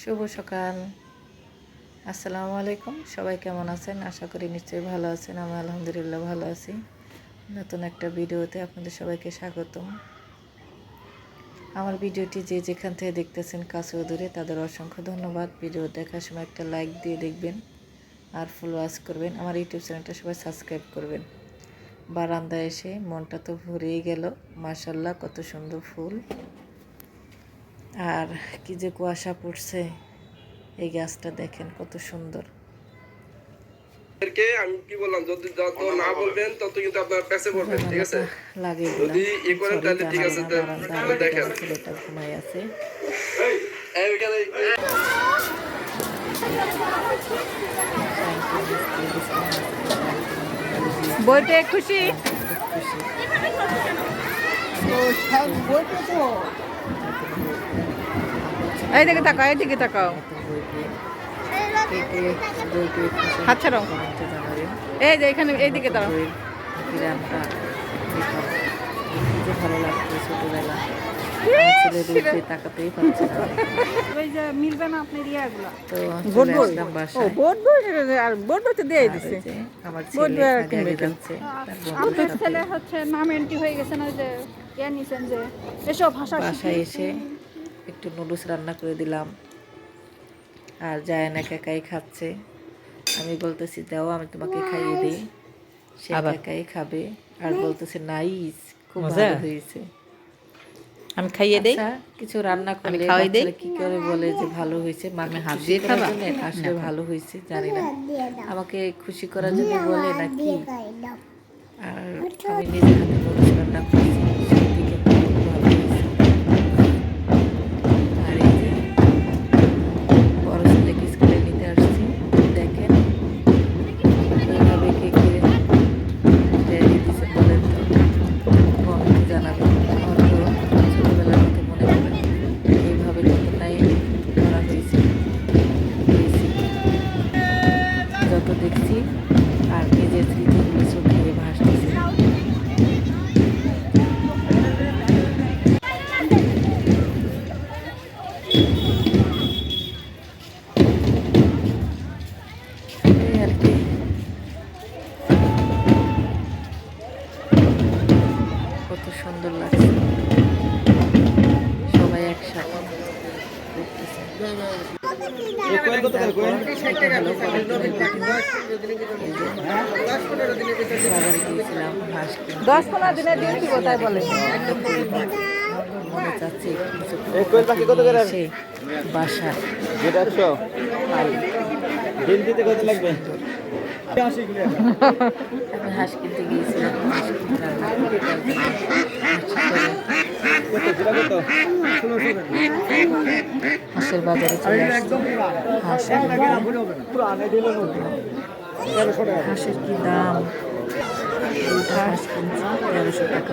শুভ সকাল। আসসালামু আলাইকুম। সবাই কেমন আছেন? আশা করি নিশ্চয়ই ভালো আছেন। আমি আলহামদুলিল্লাহ ভালো আছি। নতুন একটা ভিডিওতে আপনাদের সবাইকে স্বাগতম। আমার ভিডিওটি যে যেখান থেকে দেখতেছেন কাছে দূরে, তাদের অসংখ্য ধন্যবাদ। ভিডিও দেখার সময় একটা লাইক দিয়ে দেখবেন আর ফলোয়ার্স করবেন। আমার ইউটিউব চ্যানেলটা সবাই সাবস্ক্রাইব করবেন। বারান্দায় এসে মনটা তো ভরেই গেল। মাশাল্লাহ কত সুন্দর ফুল। আর কি যে কুয়াশা পড়ছে এই গাছটা দেখেন কত সুন্দর। আমি কি বললাম যদি যত না বলবেন তত কিন্তু আপনার পেছে পড়বেন ঠিক আছে? লাগে যদি ই করেন তাহলে ঠিক আছে দেখেন। ছেলেটা ঘুমাই আছে। এই ওইখানে বইতে খুশি? দিকে তাকাও এই দিকে তাকাও হাত ছাড়াও। এই যে এখানে এই দিকে দাঁড়াও ভালো লাগছে ছোটবেলা এসব ভাষা এসে একটু নুডলস রান্না করে দিলাম। আর জায়ান একা একাই খাচ্ছে। আমি বলতেছি দাও আমি তোমাকে খাইয়ে দিই। সে একা একাই খাবে। আর বলতেছে নাইস খুব ভালো হয়েছে। আমি খাইয়ে দেই? আচ্ছা, কিছু রান্না করলে খাওয়াই দেই? কি করে বলে যে ভালো হয়েছে? মাকে হাত দিয়ে খাবা? আসলে ভালো হয়েছে জানি না। আমাকে খুশি করার জন্য বলে নাকি? আর আমি নিজে হাতে রান্না করেছি। কত সুন্দর লাগছে। সবাই একসাথে দিনের। দশ পনেরো দিনে দিয়ে দিব তাই বলে। মনে চাচ্ছে বাসা যেটা একশো দিন দিতে কত লাগবে হাঁসের হাঁসের কি দাম? হাঁস কিনছি তেরোশো টাকা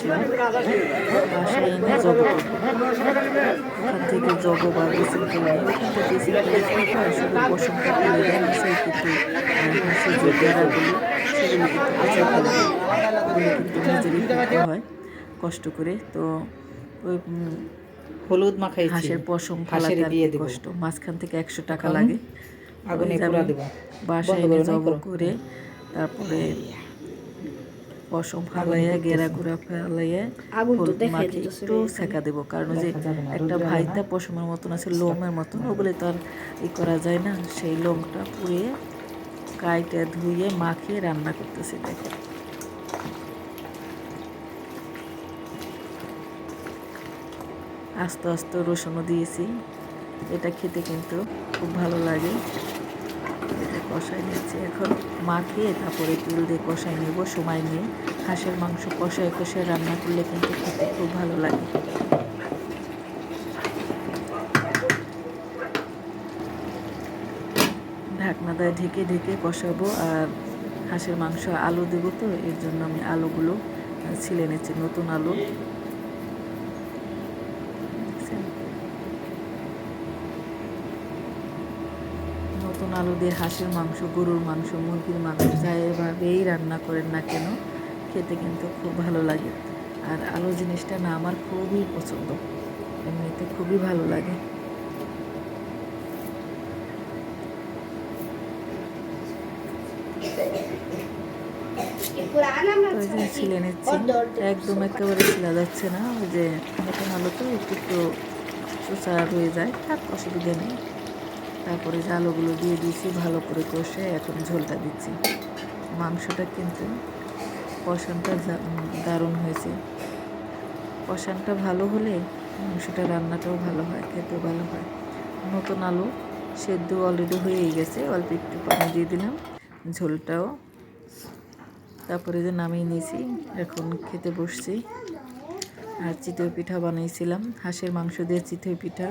তারপরে বাসায় এনে জব ওখান থেকে জব বা করে করে শুধু বসনটা তুলে দেয় সেই কিন্তু হাঁসের যে বেড়াগুলি সেগুলি কিন্তু পচা ফেলে কিন্তু নিজেরই করতে হয় কষ্ট করে তো ওই হলুদ মাখাই হাঁসের পশম ফালাতে দিয়ে কষ্ট। মাঝখান থেকে একশো টাকা লাগে। আগুনে দিব। বাসায় জব করে তারপরে পশম ফালাইয়া গেরা গুড়া ফালাইয়া মাখি একটু সেকা দেবো কারণ যে একটা ভাইতা পশমের মতন আছে লোমের মতন ওগুলো তো আর ই করা যায় না। সেই লোমটা পুড়িয়ে কাইটা ধুয়ে মাখিয়ে রান্না করতেছি দেখো। আস্তে আস্তে রসুনও দিয়েছি। এটা খেতে কিন্তু খুব ভালো লাগে। এটা কষাই নিচ্ছি এখন মাখিয়ে তারপরে তেল দিয়ে কষাই নেব, সময় নিয়ে। হাঁসের মাংস কষায় কষায় রান্না করলে কিন্তু খেতে খুব ভালো লাগে। ঢাকনা দিয়ে ঢেকে ঢেকে কষাবো আর হাঁসের মাংস আলু দেবো তো, এর জন্য আমি আলুগুলো ছিলে নিচ্ছি, নতুন আলু। নতুন আলু দিয়ে হাঁসের মাংস, গরুর মাংস, মুরগির মাংস, যাই এভাবেই রান্না করেন না কেন, খেতে কিন্তু খুব ভালো লাগে। আর আলু জিনিসটা না আমার খুবই পছন্দ, এমনিতে খুবই ভালো লাগে। যে ছিলে একদম একেবারে ছিলা যাচ্ছে না, ওই যে নতুন আলু তো একটু একটু চোচা রয়ে যায় থাক অসুবিধা নেই। তারপরে যে আলুগুলো দিয়ে দিয়েছি, ভালো করে কষে এখন ঝোলটা দিচ্ছি। মাংসটা কিন্তু কষানটা দারুণ হয়েছে। কষানটা ভালো হলে মাংসটা রান্নাটাও ভালো হয়, খেতেও ভালো হয়। নতুন আলু সেদ্ধ অলরেডি হয়েই গেছে, অল্প একটু পানি দিয়ে দিলাম, ঝোলটাও। তারপরে যে নামিয়ে নিয়েছি, এখন খেতে বসছি। আর চিতই পিঠা বানিয়েছিলাম, হাঁসের মাংস দিয়ে চিতই পিঠা।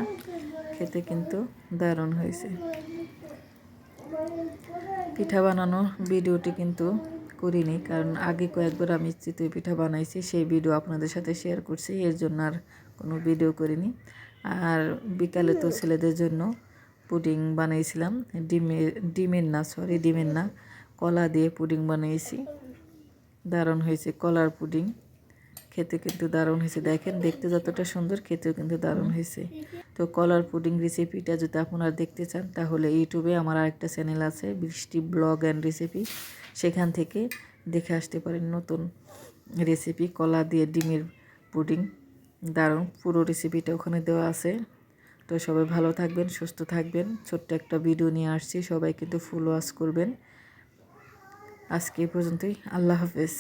খেতে কিন্তু দারুণ হয়েছে। পিঠা বানানোর ভিডিওটি কিন্তু করিনি, কারণ আগে কয়েকবার আমি চিতই পিঠা বানাইছি, সেই ভিডিও আপনাদের সাথে শেয়ার করছি, এর জন্য আর কোনো ভিডিও করিনি। আর বিকালে তো ছেলেদের জন্য পুডিং বানিয়েছিলাম ডিমের ডিমের না সরি ডিমের না, কলা দিয়ে পুডিং বানিয়েছি দারুণ হয়েছে কলার পুডিং। খেতে কিন্তু দারুণ হয়েছে। দেখেন, দেখতে যতটা সুন্দর, খেতেও কিন্তু দারুণ হয়েছে। তো কলার পুডিং রেসিপিটা যদি আপনারা দেখতে চান, তাহলে ইউটিউবে আমার আরেকটা চ্যানেল আছে, বৃষ্টি ব্লগ অ্যান্ড রেসিপি সেখান থেকে দেখে আসতে পারেন নতুন রেসিপি কলা দিয়ে ডিমের পুডিং দারুণ, পুরো রেসিপিটা ওখানে দেওয়া আছে। তো সবাই ভালো থাকবেন, সুস্থ থাকবেন। ছোট্ট একটা ভিডিও নিয়ে আসছি, সবাই কিন্তু ফুল ওয়াশ করবেন। আজকে পর্যন্তই, আল্লাহ হাফেজ।